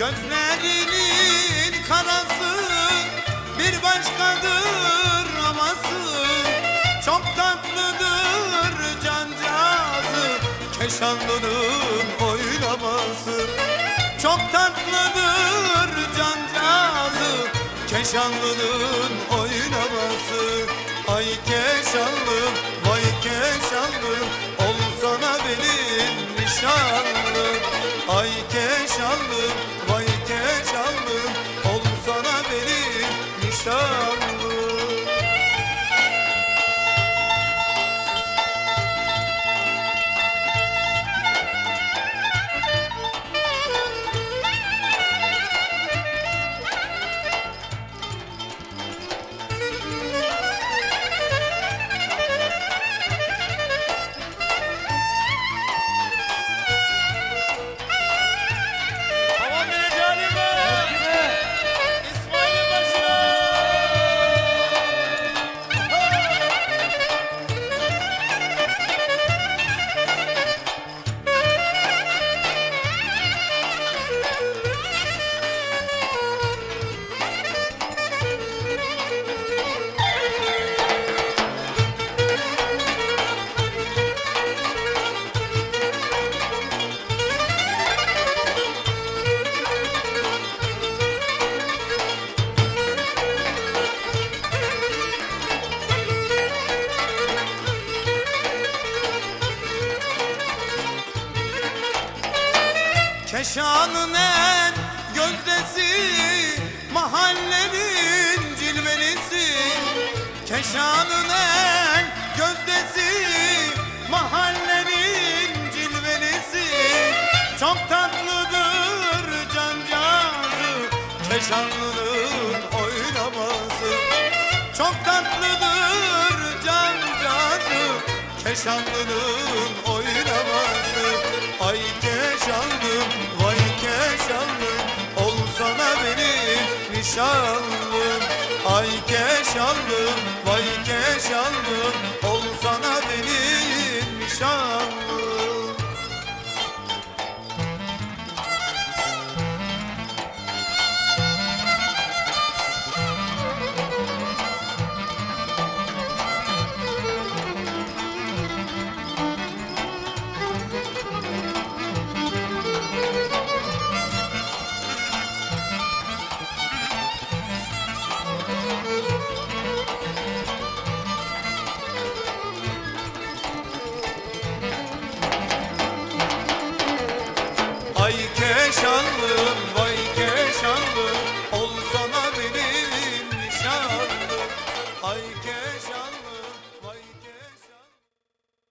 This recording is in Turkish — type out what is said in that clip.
Gözlerinin karası bir başkadır aması. Çok tatlıdır cancağızı Keşanlı'nın oylaması. Çok tatlıdır cancağızı Keşanlı'nın oylaması. Ay Keşanlım, vay Keşanlım Ol sana benim nişanlım. Ay Keşanlım, benim Keşanın en gözdesi Mahallenin cilvelisi Keşanın en gözdesi Mahallenin cilvelisi Çok tatlıdır cancağızı Keşanlının oynaması. Çok tatlıdır cancağızı Keşanlının oynaması Ay keşanlım vay keşanlım Olsana benim nişanlım. Ay keşanlım vay keşanlım şanlı.